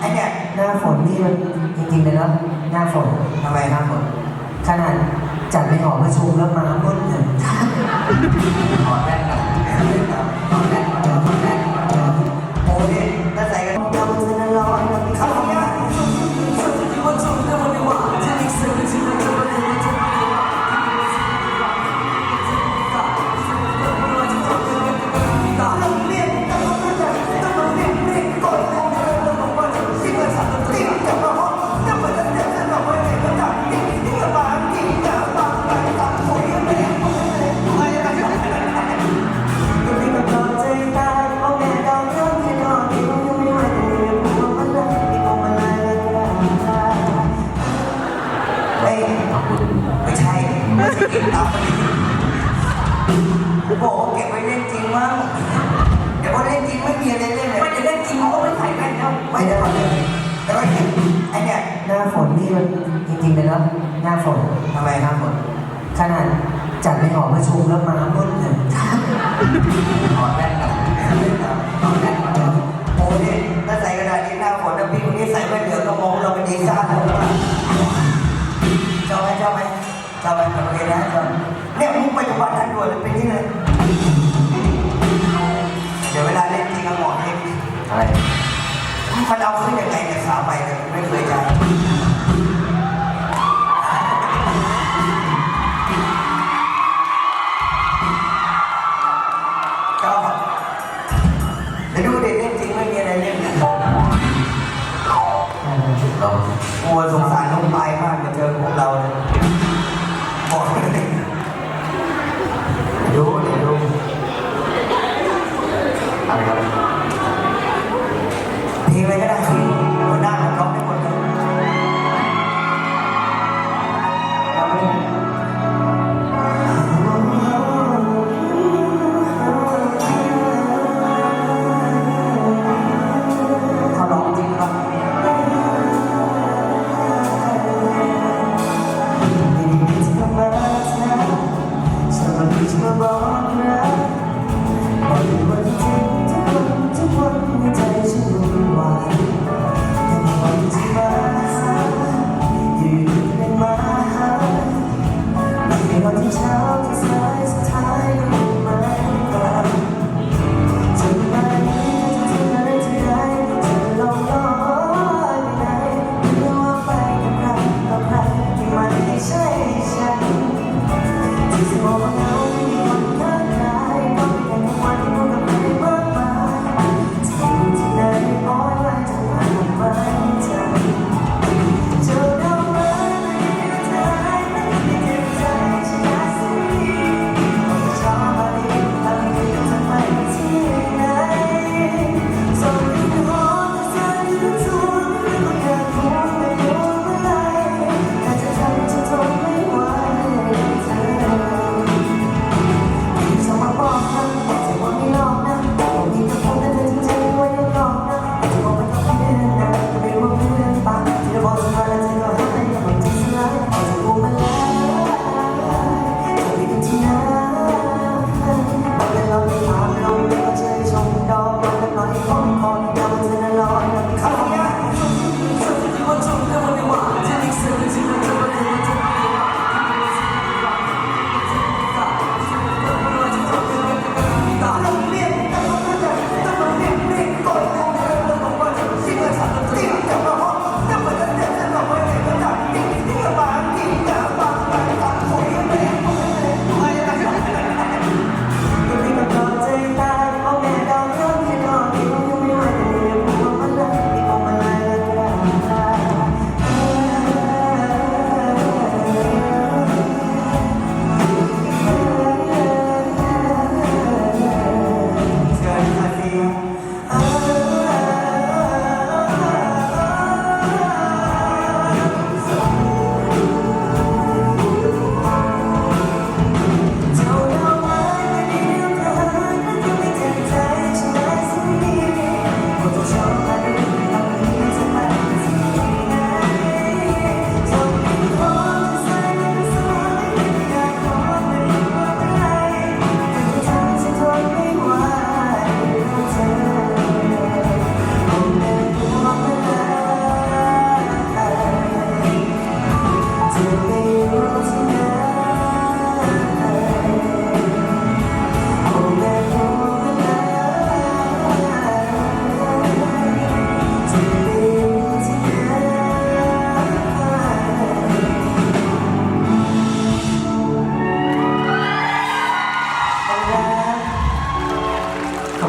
ไอเนี่ยหน้าฝนนี่มันจริงๆเลยนะหน้าฝนทำไมหน้าฝนขนาดจัดในหอประชุมแล้วมามืดเนี่ย ตับกูบอกว่าเก็บไว้เล่นจริงมั้งเดี๋ยวพอเล่นจริงไม่มีอะไรเล่นเลยไม่ได้เล่นจริงเขาก็ไม่ใส่แว่นแล้วไม่ได้ก่อนเลยแต่ว่าไอเนี่ยหน้าฝนนี่มันจริงๆเลยนะหน้าฝนทำไมครับผมขนาดจัดในหอประชุมแล้วมามืดเนี่ยถอดแว่นก่อนถอดแว่นก่อนโอ้เนี่ยถ้าใส่กระดาษนี้หน้าฝนนะพี่คนนี้ใส่แว่นเหลืองก็มองเราเป็นด็กซ่าเลยว่ ด่วนเลยเป็นนี่เลย เดี๋ยวเวลาเล่นจริงเอาหมอนให้อะไรมันเอาขึ้นยังไงเนี่ยขาไปเนี่ยไม่เคยใจก็เดี๋ยวดูเด็กเล่นจริงไม่มีอะไรเล่นนะกลัวสงสารน้องปลายมากมาเจอพวกเราเลย ฉัน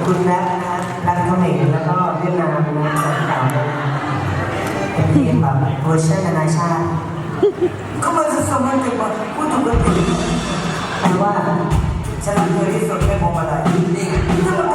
คุณรปนะฮะแรปเขมรแล้วก็เวียดนามนะสองเก่าเนะเป็นเพลงแบบเวอร์ชันนานาชาติก็มาจะสมัยเด็กมาพูดถูกกันผิดแต่ว่าฉันรักเธอที่สุดในพวงมาลัยนี่ถ้ามัน